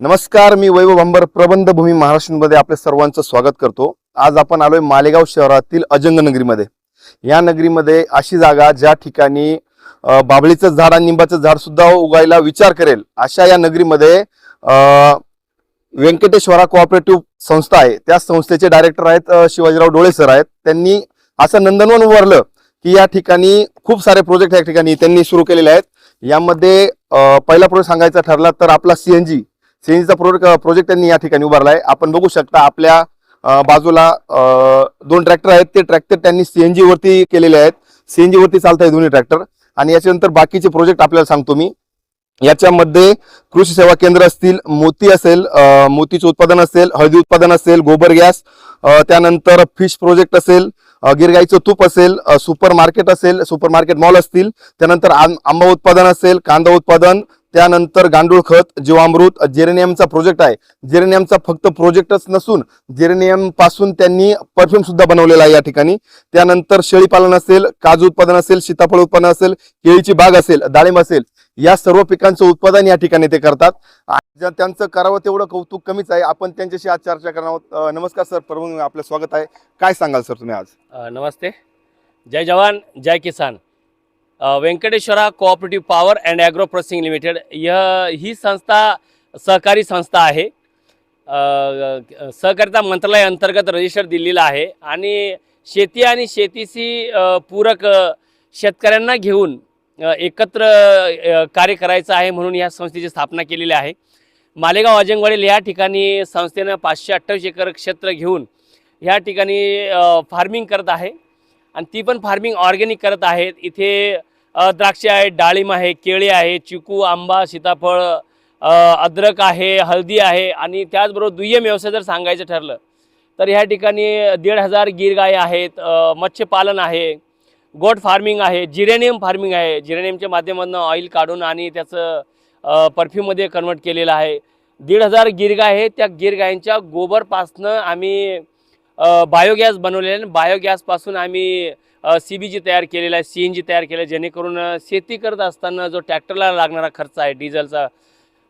नमस्कार मी वैभव अंबर प्रबंध भूमी महाराष्ट्रमध्ये आपल्या सर्वांचं स्वागत करतो. आज आपण आलोय मालेगाव शहरातील अजंग नगरीमध्ये. या नगरीमध्ये अशी जागा ज्या ठिकाणी बाबळीचं झाड आणि निंबाचं झाड सुद्धा उगायला विचार करेल अशा या नगरीमध्ये व्यंकटेश्वरा कोऑपरेटिव्ह संस्था आहे. त्या संस्थेचे डायरेक्टर आहेत शिवाजीराव डोळे सर आहेत. त्यांनी असं नंदनवन उभारलं की या ठिकाणी खूप सारे प्रोजेक्ट या ठिकाणी त्यांनी सुरू केलेले आहेत. यामध्ये पहिला प्रोजेक्ट सांगायचा ठरला तर आपला सीएनजी सीएनजीचा प्रोजेक्ट प्रोजेक्ट त्यांनी या ठिकाणी उभारला आहे आपण बघू शकता आपल्या बाजूला दोन ट्रॅक्टर आहेत. ते ट्रॅक्टर त्यांनी सीएनजी वरती केलेले आहेत. सीएनजी वरती चालत आहे दोन्ही ट्रॅक्टर आणि याच्यानंतर बाकीचे प्रोजेक्ट आपल्याला सांगतो मी. याच्यामध्ये कृषी सेवा केंद्र असतील मोती असेल मोतीचं उत्पादन असेल हळदी उत्पादन असेल गोबर गॅस त्यानंतर फिश प्रोजेक्ट असेल गिरगाईचं तूप असेल सुपर मार्केट असेल सुपर मार्केट मॉल असतील त्यानंतर आंबा उत्पादन असेल कांदा उत्पादन त्यानंतर गांडूळ खत जीवामृत जेरेनियमचा प्रोजेक्ट आहे. जेरेनियमचा फक्त प्रोजेक्टच नसून जेरेनियमपासून त्यांनी परफ्यूम सुद्धा बनवलेला आहे या ठिकाणी. त्यानंतर शेळीपालन असेल काजू उत्पादन असेल सीताफळ उत्पादन असेल केळीची बाग असेल डाळिंब असेल या सर्व पिकांचं उत्पादन या ठिकाणी ते करतात. त्यांचं करावं तेवढं कौतुक कमीच आहे. आपण त्यांच्याशी आज चर्चा करणार आहोत. नमस्कार सर प्रभू आपलं स्वागत आहे. काय सांगाल सर तुम्ही आज? नमस्ते. जय जवान जय किसान. Venkateshwara cooperative power and agro processing limited यह ही संस्था सहकारी संस्था आहे. सहकारिता मंत्रालय अंतर्गत रजिस्टर दिलेला आहे. आणि शेती आणि शेतीशी पूरक शेतकऱ्यांना घेऊन एकत्र कार्य करायचं आहे म्हणून या संस्थेची स्थापना केलेली आहे. मालेगाव अजंगवाडील या ठिकाणी संस्थेनं पाचशे अठ्ठावीस एकर क्षेत्र घेऊन ह्या ठिकाणी फार्मिंग करत आहे. आणि ती पण फार्मिंग ऑर्गॅनिक करत आहेत. इथे द्राक्षे आहेत डाळिंब आहे केळी आहे चिकू आंबा सीताफळ अद्रक आहे हळदी आहे आणि त्याचबरोबर दुय्यम व्यवसाय जर सांगायचं ठरलं तर ह्या ठिकाणी दीड हजार गिरगाय आहेत मत्स्यपालन आहे गोट फार्मिंग आहे जिरेनियम फार्मिंग आहे जिरेनियमच्या माध्यमातून ऑइल काढून आणि त्याचं परफ्यूममध्ये कन्वर्ट केलेलं आहे. दीड हजार गिरगाय आहे त्या गिरगायांच्या गोबरपासनं आम्ही बायोगॅस बनवलेला आहे बायोगॅसपासून आम्ही सी बी जी तयार केलेला आहे सी एन जी तयार केलं आहे. जेणेकरून शेती करत असताना जो ट्रॅक्टरला लागणारा खर्च आहे डिझेलचा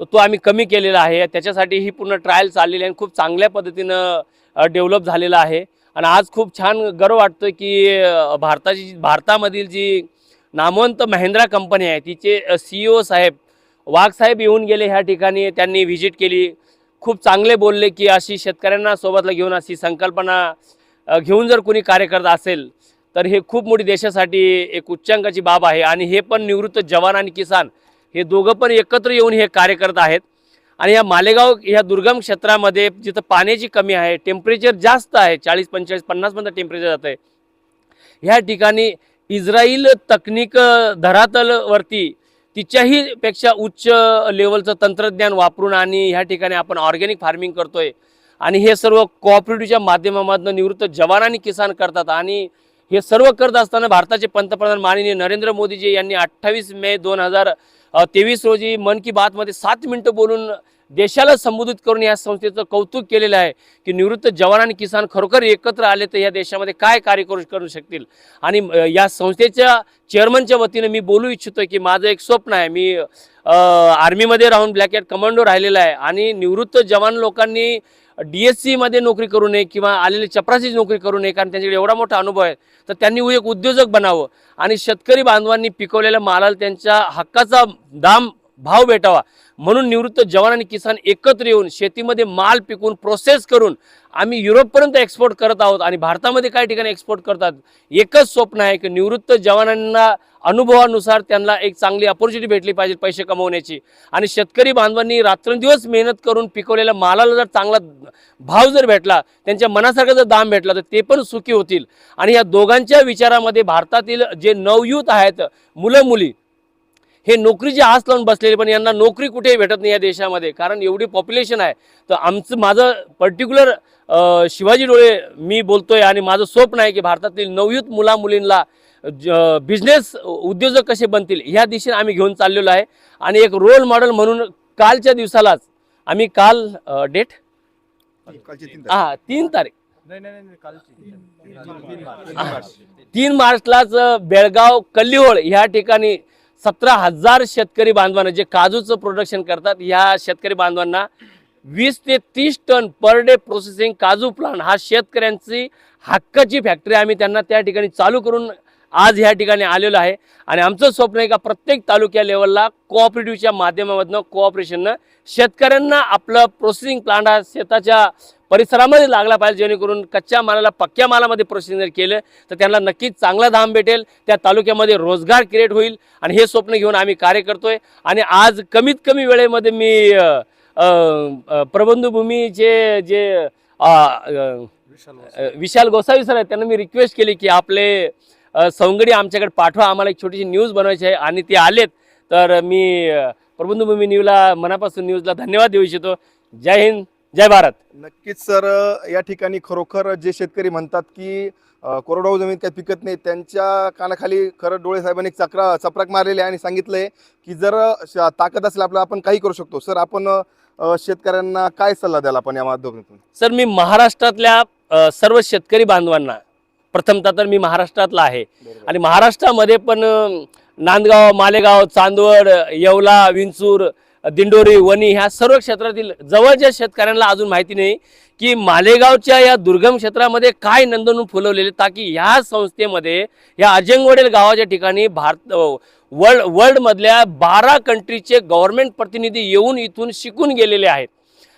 तो तो आम्ही कमी केलेला आहे. त्याच्यासाठी ही पूर्ण ट्रायल चाललेली आहे आणि खूप चांगल्या पद्धतीनं डेव्हलप झालेला आहे. आणि आज खूप छान गर्व वाटतो की भारताची भारतामधील जी नामवंत महिंद्रा कंपनी आहे तिचे सी ओ साहेब वाघसाहेब येऊन गेले ह्या ठिकाणी त्यांनी व्हिजिट केली. खूप चांगले बोलले की अशी शेतकऱ्यांना सोबतला घेऊन अशी संकल्पना घेऊन जर कोणी कार्य करत असेल तर हे खूप मोठी देशासाठी एक उच्चांकाची बाब आहे. आणि हे पण निवृत्त जवान आणि किसान हे दोघं पण एकत्र येऊन हे कार्य करत आहेत. आणि या मालेगाव ह्या दुर्गम क्षेत्रामध्ये जिथं पाण्याची कमी आहे टेम्परेचर जास्त आहे चाळीस पंचेचाळीस पन्नासपर्यंत टेम्परेचर जात आहे ह्या ठिकाणी इस्रायल तकनिक धरातलवरती तिच्याही पेक्षा उच्च लेवलचं तंत्रज्ञान वापरून आणि ह्या ठिकाणी आपण ऑर्गॅनिक फार्मिंग करतोय. आणि हे सर्व कोऑपरेटिव्हच्या माध्यमामधनं निवृत्त जवान आणि किसान करतात. आणि हे सर्व करत असताना भारताचे पंतप्रधान माननीय नरेंद्र मोदीजी यांनी अठ्ठावीस मे दोन हजार तेवीस रोजी मन की बातमध्ये सात मिनटं बोलून देशाला संबोधित करून या संस्थेचं कौतुक केलेलं आहे की निवृत्त जवान आणि किसान खरोखर एकत्र आले तर या देशामध्ये काय कार्य करू करू शकतील? आणि या संस्थेच्या चेअरमनच्या वतीने मी बोलू इच्छितो की माझं एक स्वप्न आहे. मी आर्मीमध्ये राहून ब्लॅक हॅट कमांडो राहिलेला आहे आणि निवृत्त जवान लोकांनी डी एस सीमध्ये नोकरी करू नये किंवा आलेली चपराशीची नोकरी करू नये कारण त्यांच्याकडे एवढा मोठा अनुभव आहे. तर त्यांनी एक उद्योजक बनावं आणि शेतकरी बांधवांनी पिकवलेल्या मालाला त्यांच्या हक्काचा दाम भाव भेटावा. म्हणून निवृत्त जवान आणि किसान एकत्र येऊन शेतीमध्ये माल पिकवून प्रोसेस करून आम्ही युरोपपर्यंत एक्सपोर्ट करत आहोत आणि भारतामध्ये काही ठिकाणी एक्सपोर्ट करतात. एकच स्वप्न आहे की निवृत्त जवानांना अनुभवानुसार त्यांना एक चांगली अपॉर्च्युनिटी भेटली पाहिजे पैसे कमवण्याची. आणि शेतकरी बांधवांनी रात्रंदिवस मेहनत करून पिकवलेल्या मालाला जर चांगला भाव जर भेटला त्यांच्या मनासारखा जर दाम भेटला तर ते पण सुखी होतील. आणि या दोघांच्या विचारामध्ये भारतातील जे नवयुथ आहेत मुलं मुली हे नोकरीची आस लावून बसलेले पण यांना नोकरी कुठेही भेटत नाही या देशामध्ये. कारण एवढी पॉप्युलेशन आहे. तर आमचं माझं पर्टिक्युलर शिवाजी डोळे मी बोलतोय आणि माझं स्वप्न आहे की भारतातील नवयूथ मुला मुलींना बिझनेस उद्योजक कसे बनतील ह्या दिशेने आम्ही घेऊन चाललेलो आहे. आणि एक रोल मॉडेल म्हणून कालच्या दिवसालाच आम्ही काल डेट हा तीन तारीख. नाही नाही नाही कालची. तीन मार्चलाच बेळगाव कल्लीहोळ ह्या ठिकाणी सतरा हजार शेतकरी बांधवांना जे काजूचं प्रोडक्शन करतात ह्या शेतकरी बांधवांना वीस ते तीस टन पर डे प्रोसेसिंग काजू प्लांट हा शेतकऱ्यांची हक्काची फॅक्टरी आम्ही त्यांना त्या ठिकाणी चालू करून आज ह्या ठिकाणी आलेलो आहे. आणि आमचं स्वप्न आहे का प्रत्येक तालुक्या लेवलला कोऑपरेटिव्हच्या माध्यमामधनं कोऑपरेशननं शेतकऱ्यांना आपलं प्रोसेसिंग प्लांट हा शेताच्या परिसरामध्ये लागला पाहिजे जेणेकरून कच्च्या मालाला पक्क्या मालामध्ये प्रोसेसिंग जर केलं तर त्यांना नक्कीच चांगला दाम भेटेल. त्या तालुक्यामध्ये रोजगार क्रिएट होईल. आणि हे स्वप्न घेऊन आम्ही कार्य करतोय. आणि आज कमीत कमी वेळेमध्ये मी प्रबंधभूमीचे जे विशाल गोसावी सर आहेत त्यांना मी रिक्वेस्ट केली की आपले सवंगडी आमच्याकडे पाठवा. आम्हाला एक छोटीशी न्यूज बनवायची आहे आणि ते आलेत. तर मी प्रबंधभूमी न्यूजला मनापासून न्यूजला धन्यवाद देऊ इच्छितो. जय हिंद जय भारत. नक्कीच सर या ठिकाणी खरोखर जे शेतकरी म्हणतात की कोरडवाहू जमीन काही पिकत नाही त्यांच्या कानाखाली खरं डोळे साहेबांनी एक चक्रा चपराक मारलेली आहे आणि सांगितलंय की जर ताकद असेल आपलं आपण काही करू शकतो. सर आपण शेतकऱ्यांना काय सल्ला द्याल आपण या माध्यमातून? सर मी महाराष्ट्रातल्या सर्व शेतकरी बांधवांना प्रथमतः तर मी महाराष्ट्रातला आहे. आणि महाराष्ट्रामध्ये पण नांदगाव मालेगाव चांदवड येवला विंचूर दिंडोरी वणी ह्या सर्व क्षेत्रातील जवळच्या शेतकऱ्यांना अजून माहिती नाही की मालेगावच्या या दुर्गम क्षेत्रामध्ये काय नंदनून फुलवलेले ताकी ह्या संस्थेमध्ये या अजंगवडेल गावाच्या ठिकाणी भारत वर्ल्ड वर्ल्डमधल्या बारा कंट्रीचे गव्हर्नमेंट प्रतिनिधी येऊन इथून शिकून गेलेले आहेत.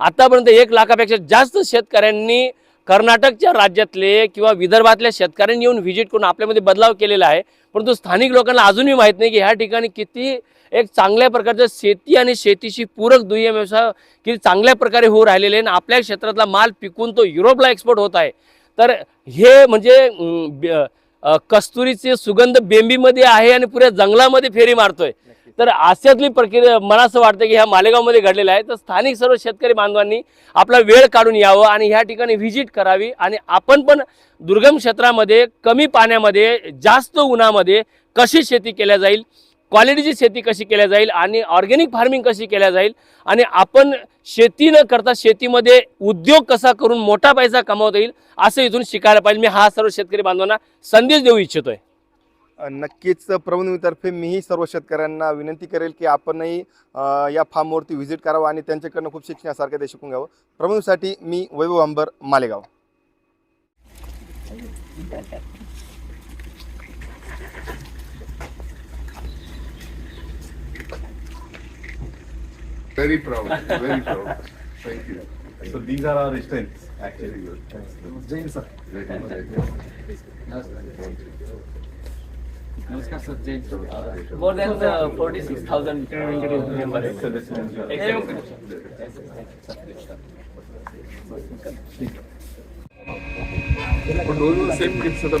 आतापर्यंत एक लाखापेक्षा जास्त शेतकऱ्यांनी कर्नाटकच्या राज्यातले किंवा विदर्भातल्या शेतकऱ्यांनी येऊन व्हिजिट करून आपल्यामध्ये बदलाव केलेला आहे. परंतु स्थानिक लोकांना अजूनही माहीत नाही की ह्या ठिकाणी किती एक चांगल्या प्रकारचं शेती आणि शेतीशी पूरक दुय्यम व्यवसाय किती चांगल्या प्रकारे होऊ राहिलेले आहे आणि आपल्या क्षेत्रातला माल पिकून तो युरोपला एक्सपोर्ट होत आहे. तर हे म्हणजे ब- कस्तुरीचे सुगंध बेंबीमध्ये आहे आणि पुऱ्या जंगलामध्ये फेरी मारतोय. तर अशातली प्रक्रिया मला असं वाटतं की ह्या मालेगावमध्ये घडलेलं आहे. तर स्थानिक सर्व शेतकरी बांधवांनी आपला वेळ काढून यावं आणि ह्या ठिकाणी व्हिजिट करावी आणि आपण पण दुर्गम क्षेत्रामध्ये कमी पाण्यामध्ये जास्त उन्हामध्ये कशी शेती केल्या जाईल क्वालिटीची शेती कशी केल्या जाईल आणि ऑर्गॅनिक फार्मिंग कशी केल्या जाईल आणि आपण शेती न करता शेतीमध्ये उद्योग कसा करून मोठा पैसा कमावता येईल असं इथून शिकायला पाहिजे. मी हा सर्व शेतकरी बांधवांना संदेश देऊ इच्छितोय. आहे नक्कीच प्रबंधतर्फे मीही सर्व शेतकऱ्यांना विनंती करेल की आपणही या फार्मवरती व्हिजिट करावं आणि त्यांच्याकडनं खूप शिकण्यासारखं ते शिकून घ्यावं प्रबंधसाठी मी Vaibhav Ambar Malegaon Very proud, very proud. Thank you. So these are our strengths, actually. Jain sir. More than uh, 46,000 members. The same kids that are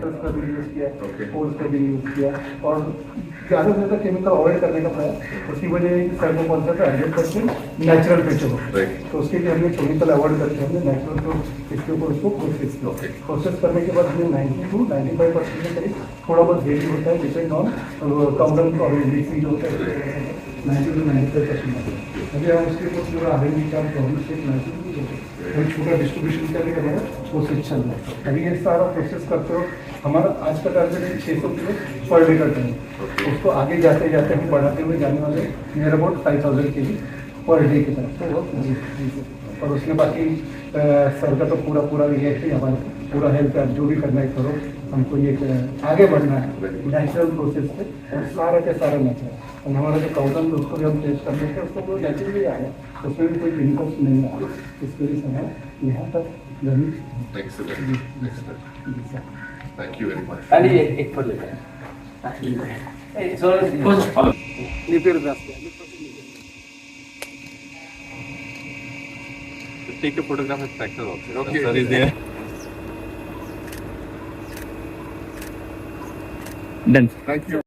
किया Okay. कोल्स का भी यूज़ किया और ज़्यादा से ज़्यादा केमिकल अवॉइड करने का प्रयास उसकी वजह सर को कौन सा हंड्रेड परसेंट नेचुरल फीचर हो तो उसके लिए हमने केमिकल अवॉइड करके हमने नेचुरल को इसके ऊपर उसको प्रोसेस किया। प्रोसेस करने के बाद हमने ninety two ninety five percent के करीब थोड़ा बहुत वेरी होता है डिपेंड ऑन और जो होता है। Ninety two ninety five percent अभी हम उसके ऊपर पूरा आर एन डी का प्रॉब्लम से नाइन्टी छोटा डिस्ट्रीब्यूशन का भी हमारा प्रोसेस चल रहा है। अभी ये सारा प्रोसेस करते हो हमारा आज का टारगेट है छः सौ किलो पर डे का टाइम उसको आगे जाते जाते हम बढ़ाते हुए जाने वाले near about five thousand K G per day की तरफ़। तो वो जी, जी, जी। और उसके बाकी सर का तो पूरा पूरा ये है कि हमारा पूरा हेल्थ कार्ड जो भी करना है करो हमको ये आगे बढ़ना है। नेचुरल प्रोसेस से और सारा के सारा नेचुरल और हमारा जो काउंटर उसको भी हम टेस्ट कर करने के उसको नेचुरली आया उसमें भी कोई केमिकल्स नहीं आया। इस वजह से हम यहाँ तक ज़मीन Thank you very much. ಅಲ್ಲಿ ಇಟ್ಕೊಳ್ಳಿ ಸೊ ನಿಪಿರುದು ಅಷ್ಟೇ Take a photograph of tractor also. Okay. Sir is there. Done. Thank you.